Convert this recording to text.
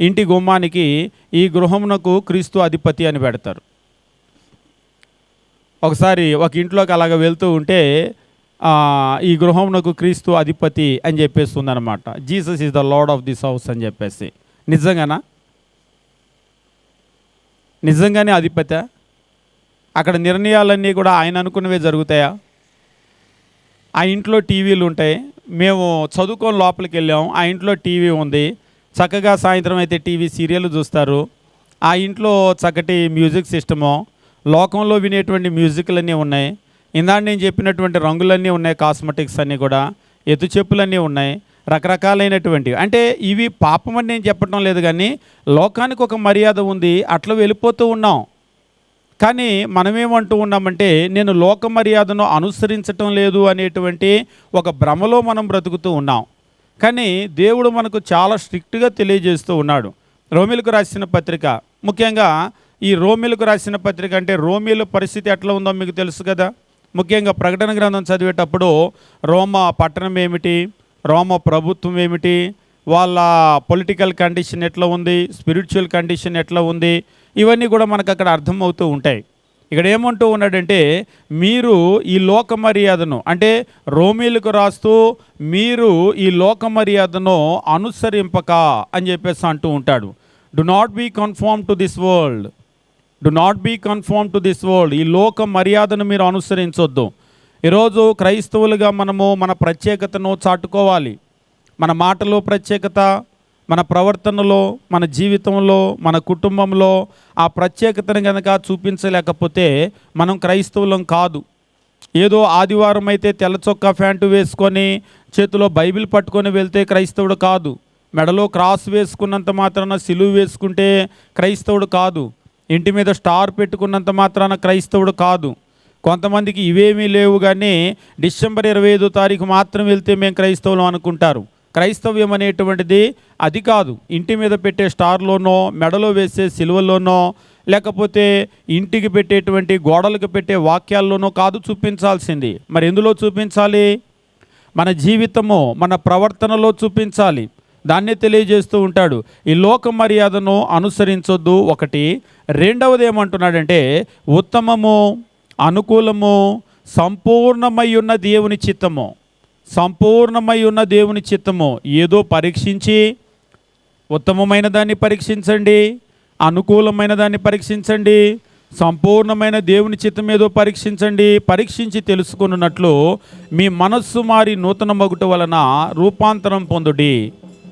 ఇంటి గుమ్మానికి ఈ గృహమునకు క్రీస్తు అధిపతి అని పెడతారు. ఒకసారి ఒక ఇంట్లోకి అలాగ వెళ్తూ ఉంటే ఈ గృహమునకు క్రీస్తు అధిపతి అని చెప్పేసి ఉందన్నమాట. Jesus is the lord of this house అని చెప్పేసి. నిజంగానా? నిజంగానే అధిపత? అక్కడ నిర్ణయాలన్నీ కూడా ఆయన అనుకున్నవే జరుగుతాయా? ఆ ఇంట్లో టీవీలు ఉంటాయి. మేము చదువుకొని లోపలికి వెళ్ళాం. ఆ ఇంట్లో టీవీ ఉంది. చక్కగా సాయంత్రం అయితే టీవీ సీరియల్ చూస్తారు. ఆ ఇంట్లో చక్కటి మ్యూజిక్ సిస్టము లోకంలో వినేటువంటి మ్యూజిక్లన్నీ ఉన్నాయి. ఇందాక నేను చెప్పినటువంటి రంగులన్నీ ఉన్నాయి కాస్మెటిక్స్ అన్నీ కూడా ఎత్తు చెప్పులన్నీ ఉన్నాయి రకరకాలైనటువంటివి. అంటే ఇవి పాపం అని నేను చెప్పడం లేదు కానీ లోకానికి ఒక మర్యాద ఉంది అట్లా వెళ్ళిపోతూ ఉన్నాం. కానీ మనమేమంటూ ఉన్నామంటే నేను లోక మర్యాదను అనుసరించటం లేదు అనేటువంటి ఒక భ్రమలో మనం బ్రతుకుతూ ఉన్నాం. కానీ దేవుడు మనకు చాలా స్ట్రిక్ట్గా తెలియజేస్తూ ఉన్నాడు. రోమిలకు రాసిన పత్రిక ముఖ్యంగా ఈ రోమిలకు రాసిన పత్రిక అంటే రోమిల పరిస్థితి ఎట్లా ఉందో మీకు తెలుసు కదా? ముఖ్యంగా ప్రకటన గ్రంథం చదివేటప్పుడు రోమ పట్టణం ఏమిటి? రోమ ప్రభుత్వం ఏమిటి? వాళ్ళ పొలిటికల్ కండిషన్ ఎట్లా ఉంది? స్పిరిచువల్ కండిషన్ ఎట్లా ఉంది? ఇవన్నీ కూడా మనకు అక్కడ అర్థమవుతూ ఉంటాయి. ఇక్కడ ఏమంటూ ఉన్నాడంటే మీరు ఈ లోక మర్యాదను అంటే రోమీలకు రాస్తూ మీరు ఈ లోక మర్యాదను అనుసరింపక అని చెప్పేసి అంటూ ఉంటాడు. Do not be conform to this world do not be conform to this world ఈ లోక మర్యాదను మీరు అనుసరించొద్దు. ఈరోజు క్రైస్తవులుగా మనము మన ప్రత్యేకతను చాటుకోవాలి. మన మాటలో ప్రత్యేకత మన ప్రవర్తనలో మన జీవితంలో మన కుటుంబంలో ఆ ప్రత్యేకతను కనుక చూపించలేకపోతే మనం క్రైస్తవులం కాదు. ఏదో ఆదివారం అయితే తెల్ల చొక్కా ప్యాంటు వేసుకొని చేతిలో బైబిల్ పట్టుకొని వెళ్తే క్రైస్తవుడు కాదు. మెడలో క్రాస్ వేసుకున్నంత మాత్రాన సిలువు వేసుకుంటే క్రైస్తవుడు కాదు. ఇంటి మీద స్టార్ పెట్టుకున్నంత మాత్రాన క్రైస్తవుడు కాదు. కొంతమందికి ఇవేమీ లేవు కానీ డిసెంబర్ ఇరవై ఐదో తారీఖు మాత్రం వెళ్తే మేము క్రైస్తవులం అనుకుంటారు. క్రైస్తవ్యం అనేటువంటిది అది కాదు. ఇంటి మీద పెట్టే స్టార్లోనో మెడలో వేసే సిలువల్లోనో లేకపోతే ఇంటికి పెట్టేటువంటి గోడలకు పెట్టే వాక్యాల్లోనో కాదు చూపించాల్సింది. మరి ఎందులో చూపించాలి? మన జీవితము మన ప్రవర్తనలో చూపించాలి. దాన్నే తెలియజేస్తూ ఉంటాడు. ఈ లోక మర్యాదను అనుసరించొద్దు. ఒకటి. రెండవది ఏమంటున్నాడంటే ఉత్తమము అనుకూలము సంపూర్ణమై ఉన్న దేవుని చిత్తము. సంపూర్ణమై ఉన్న దేవుని చిత్తము ఏదో పరీక్షించి ఉత్తమమైన దాన్ని పరీక్షించండి అనుకూలమైన దాన్ని పరీక్షించండి సంపూర్ణమైన దేవుని చిత్తం ఏదో పరీక్షించండి పరీక్షించి తెలుసుకున్నట్లు మీ మనస్సు మారి నూతన మగుట వలన రూపాంతరం పొందుడి.